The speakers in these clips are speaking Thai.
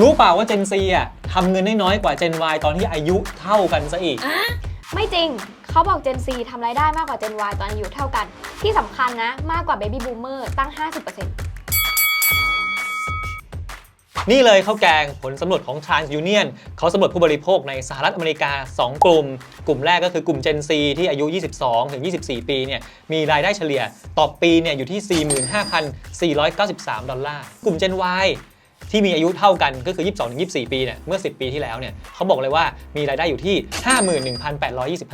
รู้เปล่าว่า Gen Z อะทำเงินได้น้อยกว่า Gen Y ตอนที่อายุเท่ากันซะอีกไม่จริง เขาบอก Gen Z ทำรายได้มากกว่า Gen Y ตอนอายุเท่ากัน ที่สำคัญนะ มากกว่า Baby Boomer ตั้ง 50%นี่เลยข้าวแกงผลสำรวจของ TransUnion เขาสำรวจผู้บริโภคในสหรัฐอเมริกา 2 กลุ่ม กลุ่มแรกก็คือกลุ่ม Gen Z ที่อายุ 22 ถึง 24 ปีเนี่ยมีรายได้เฉลี่ยต่อปีเนี่ยอยู่ที่ 45,493 ดอลลาร์ กลุ่ม Gen Y ที่มีอายุเท่ากันก็คือ 22-24 ปีเนี่ยเมื่อ 10 ปีที่แล้วเนี่ยเขาบอกเลยว่ามีรายได้อยู่ที่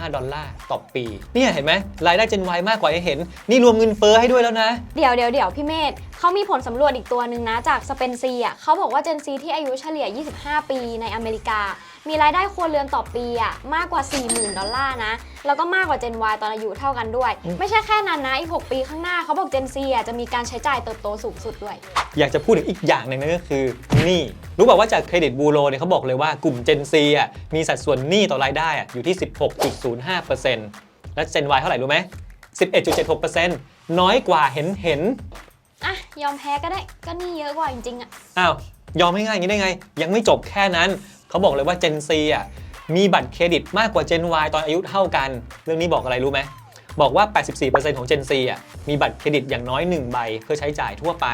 51,825 ดอลลาร์ต่อปีเนี่ยเห็นไหมรายได้ Gen Y มากกว่าที่เห็น นี่รวมเงินเฟ้อให้ด้วยแล้วนะ เดี๋ยวเดี๋ยวเดี๋ยวพี่เมธ เขามีผลสำรวจอีกตัวหนึ่งนะจากสเปนซีอะเขาบอกว่า Gen Z ที่อายุเฉลี่ย 25 ปีในอเมริกา มีรายได้ครัวเรือนต่อปีอะมากกว่า 40,000 ดอลลาร์นะ แล้วก็มากกว่า Gen Y ตอนอายุเท่ากันด้วย ไม่ใช่แค่นั้นนะ อีก 6 ปีข้างหน้าเขาบอก Gen Z อะจะมีการใช้จ่ายเติบโตสูงสุดด้วย อยากจะพูดถึงอีกอย่างหนึ่งนั่นก็คือหนี้รู้ป่าวว่าจากเครดิตบูโรเนี่ยเขาบอกเลยว่ากลุ่ม Gen Z อะมีสัดส่วนหนี้ต่อรายได้อะอยู่ที่ 16.05%และ Gen Y เท่าไหร่รู้ไหม11.76%น้อยกว่าเห็นเห็นอะ ยอมแพ้ก็ได้ ก็นี่เยอะกว่าจริงๆอะอ้าวยอมให้ง่ายอย่างนี้ได้ไง ยังไม่จบแค่นั้น เขาบอกเลยว่า Gen Z อะมีบัตรเครดิตมากกว่า Gen Y ตอนอายุเท่ากัน เรื่องนี้บอกอะไรรู้ไหมบอกว่า 84%ของ Gen Z อะมีบัตรเครดิตอย่างน้อย 1 ใบ เพื่อใช้จ่ายทั่วไป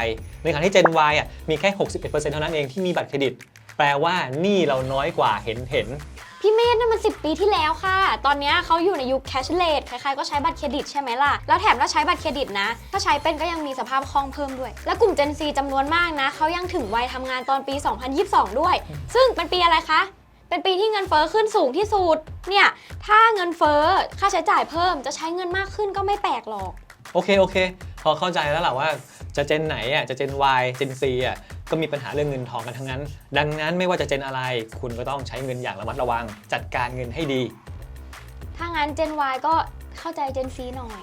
ในขณะที่ Gen Y อะมีแค่ 61%เท่านั้นเองที่มีบัตรเครดิต แปลว่าหนี้เราน้อยกว่าเห็นเห็น พี่เมธนั่นมัน 10 ปีที่แล้วค่ะ ตอนนี้เขาอยู่ในยุค cashless ใครๆก็ใช้บัตรเครดิตใช่ไหมล่ะ แล้วแถมถ้าใช้บัตรเครดิตนะ ถ้าใช้เป็นก็ยังมีสภาพคล่องเพิ่มด้วย และกลุ่ม Gen Z จำนวนมากนะเขายังถึงวัยทำงานตอนปี 2022 ด้วย ซึ่งเป็นปีอะไรคะเป็นปีที่เงินเฟ้อขึ้นสูงที่สุด เนี่ย ถ้าเงินเฟ้อค่าใช้จ่ายเพิ่มจะใช้เงินมากขึ้นก็ไม่แปลกหรอก โอเค โอเค พอเข้าใจแล้วแหละว่าจะเจนไหนอะ จะเจน Y เจน Z อะ ก็มีปัญหาเรื่องเงินทองกันทั้งนั้น ดังนั้นไม่ว่าจะเจนอะไร คุณก็ต้องใช้เงินอย่างระมัดระวัง จัดการเงินให้ดี ถ้างั้นเจน Y ก็เข้าใจเจน C หน่อย